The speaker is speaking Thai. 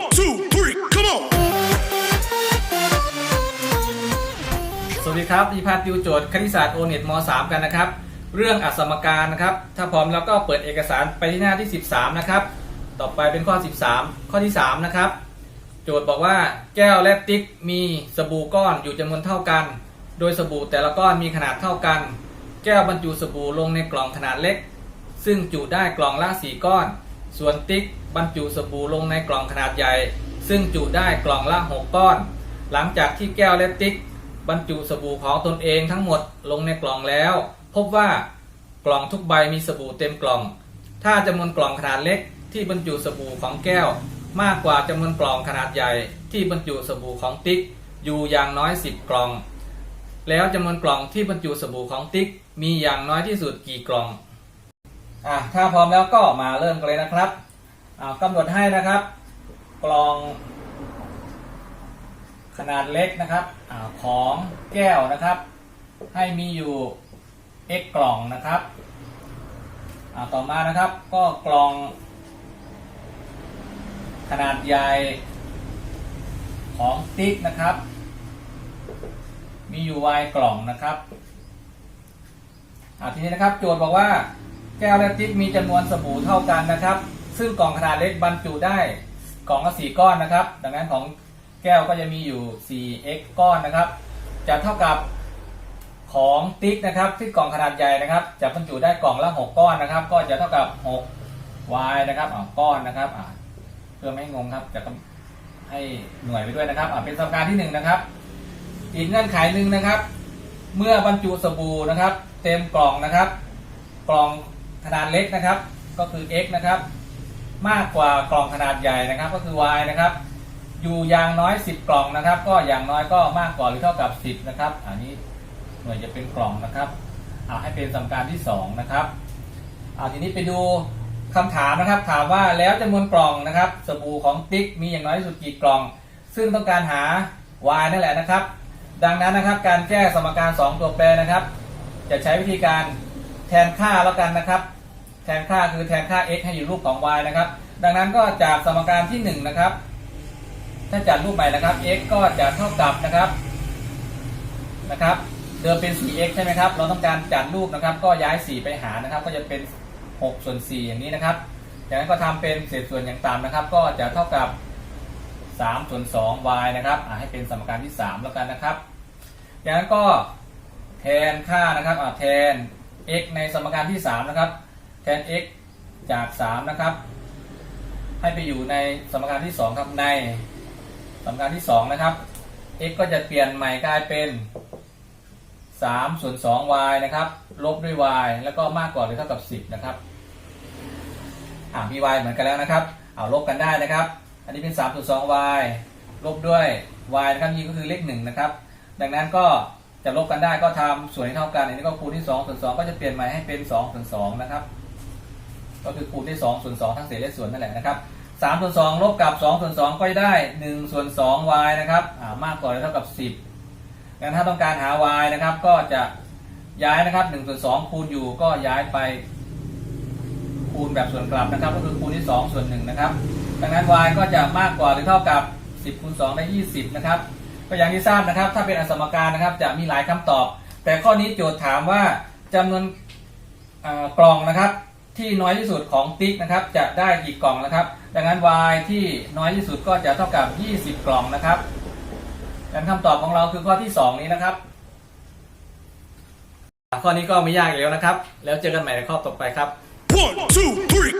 One, two, three, come on! สวัสดีครับดีพาติวโจทย์คณิตศาสตร์โอเน็ตม .3 กันนะครับ เรื่องอัสมการนะครับ ถ้าพร้อมแล้วก็เปิดเอกสารไปที่หน้าที่ 13 นะครับ ต่อไปเป็นข้อ 13 ข้อที่ 3 นะครับ โจทย์บอกว่าแก้วและติ๊กมีสบู่ก้อนอยู่จำนวนเท่ากัน โดยสบู่แต่ละก้อนมีขนาดเท่ากัน แก้วบรรจุสบู่ลงในกล่องขนาดเล็ก ซึ่งจุได้กล่องละสี่ก้อน ส่วนติ๊กบรรจุสบู่ลงในกล่องขนาดใหญ่ ซึ่งจุได้กล่องละหกก้อน หลังจากที่แก้วและติ๊ก บรรจุสบู่ของตนเองทั้งหมดลงในกล่องแล้ว พบว่ากล่องทุกใบมีสบู่เต็มกล่อง ถ้าจำนวนกล่องขนาดเล็กที่บรรจุสบู่ของแก้ว มากกว่าจำนวนกล่องขนาดใหญ่ ที่บรรจุสบู่ของติ๊กอยู่อย่างน้อย 10 กล่อง แล้วจำนวนกล่องที่บรรจุสบู่ของติ๊กมีอย่างน้อยที่สุดกี่กล่อง อะถ้าพร้อมแล้วก็มาเริ่มกันเลยนะครับอ่ากำหนดให้นะครับ กล่องขนาดเล็กนะครับอาของแก้วนะครับ ให้มีอยู่ x กล่องนะครับอ่าต่อมานะครับก็กล่อง ขนาดใหญ่ของติ๊กนะครับ มีอยู่ y กล่องนะครับอ่าทีนี้นะครับโจทย์บอกว่า แก้วและติ๊กมีจำนวนสบู่เท่ากันนะครับ ซึ่งกล่องขนาดเล็กบรรจุได้กล่องละสี่ก้อนนะครับ ดังนั้นของแก้วก็จะมีอยู่ 4x ก้อนนะครับ จะเท่ากับของติ๊กนะครับที่กล่องขนาดใหญ่นะครับ จะบรรจุได้กล่องละ6ก้อนนะครับ ก็จะเท่ากับ 6y นะครับอ่าก้อนนะครับอ่าเพื่อไม่ให้งงครับ จะให้หน่วยไปด้วยนะครับอ่าเป็นสมการที่หนึ่งนะครับ อีกเงื่อนไขหนึ่งนะครับ เมื่อบรรจุสบู่นะครับ เต็มกล่องนะครับ กล่อง ขนาดเล็กนะครับ ก็คือ x นะครับ มากกว่ากล่องขนาดใหญ่นะครับ ก็คือ y นะครับ อยู่อย่างน้อย 10 กล่องนะครับ ก็อย่างน้อยก็มากกว่าหรือเท่ากับ 10 นะครับ อันนี้หน่วยจะเป็นกล่องนะครับเอาให้เป็นสมการที่ 2 นะครับเอาทีนี้ไปดูคำถามนะครับ ถามว่าแล้วจำนวนกล่องนะครับ สบู่ของติ๊กมีอย่างน้อยที่สุดกี่กล่อง ซึ่งต้องการหา y นั่นแหละนะครับ ดังนั้นนะครับการแก้สมการ 2 ตัวแปรนะครับ จะใช้วิธีการ แทนค่าแล้วกันนะครับ แทนค่าคือแทนค่า x ให้อยู่รูปของ y นะครับ ดังนั้นก็จากสมการที่1นะครับถ้าจัดรูปใหม่นะครับ x ก็จะเท่ากับนะครับนะครับ เดิมเป็น 4x ใช่ไหมครับ เราต้องการจัดรูปนะครับ ก็ย้าย 4 ไปหารนะครับ ก็จะเป็น 6 ส่วน 4 อย่างนี้นะครับ จากนั้นก็ทำเป็นเศษส่วนอย่างต่ำนะครับ ก็จะเท่ากับ 3 ส่วน 2 y นะครับให้เป็นสมการที่ 3 แล้วกันนะครับจากนั้นก็แทนค่านะครับแทน x ในสมการที่ 3 นะครับแทน x จาก 3 นะครับ ให้ไปอยู่ในสมการที่ 2 ครับในสมการที่ 2 นะครับ x ก็จะเปลี่ยนใหม่กลายเป็น3ส่วน 2y นะครับ ลบด้วย y แล้วก็มากกว่าหรือเท่ากับ 10 นะครับอ่ามี y เหมือนกันแล้วนะครับ เอาลบกันได้นะครับ อันนี้เป็น3ส่วน 2y ลบด้วย y นะครับนี่ก็คือเลข1นะครับ ดังนั้นก็ จะลบกันได้ก็ทำส่วนให้เท่ากันอันนี้ก็คูณที่2ส่วน2ก็จะเปลี่ยนใหม่ให้เป็น2ส่วน2นะครับ ก็คือคูณที่2ส่วน2ทั้งเศษและส่วนนั่นแหละนะครับ3ส่วน2ลบกับ2ส่วน2ก็จะได้1ส่วน 2y นะครับมากกว่าหรือเท่ากับ 10งั้นถ้าต้องการหา y นะครับ ก็จะย้ายนะครับ1ส่วน2คูณอยู่ก็ย้ายไปคูณแบบส่วนกลับนะครับ ก็คือคูณที่ 2 ส่วน1นะครับ ดังนั้น y ก็จะมากกว่าหรือเท่ากับ 10คูณ2ได้ 20 นะครับ ก็อย่างที่ทราบนะครับ ถ้าเป็นอสมการนะครับ จะมีหลายคำตอบ แต่ข้อนี้โจทย์ถามว่าจำนวนกล่องนะครับที่น้อยที่สุดของติ๊กนะครับ จะได้กี่กล่องนะครับ ดังนั้น y ที่น้อยที่สุดก็จะเท่ากับ 20 กล่องนะครับดังคำตอบของเราคือข้อที่ 2 นี้นะครับ ข้อนี้ก็ไม่ยากแล้วนะครับ แล้วเจอกันใหม่ในข้อต่อไปครับ One, two, three!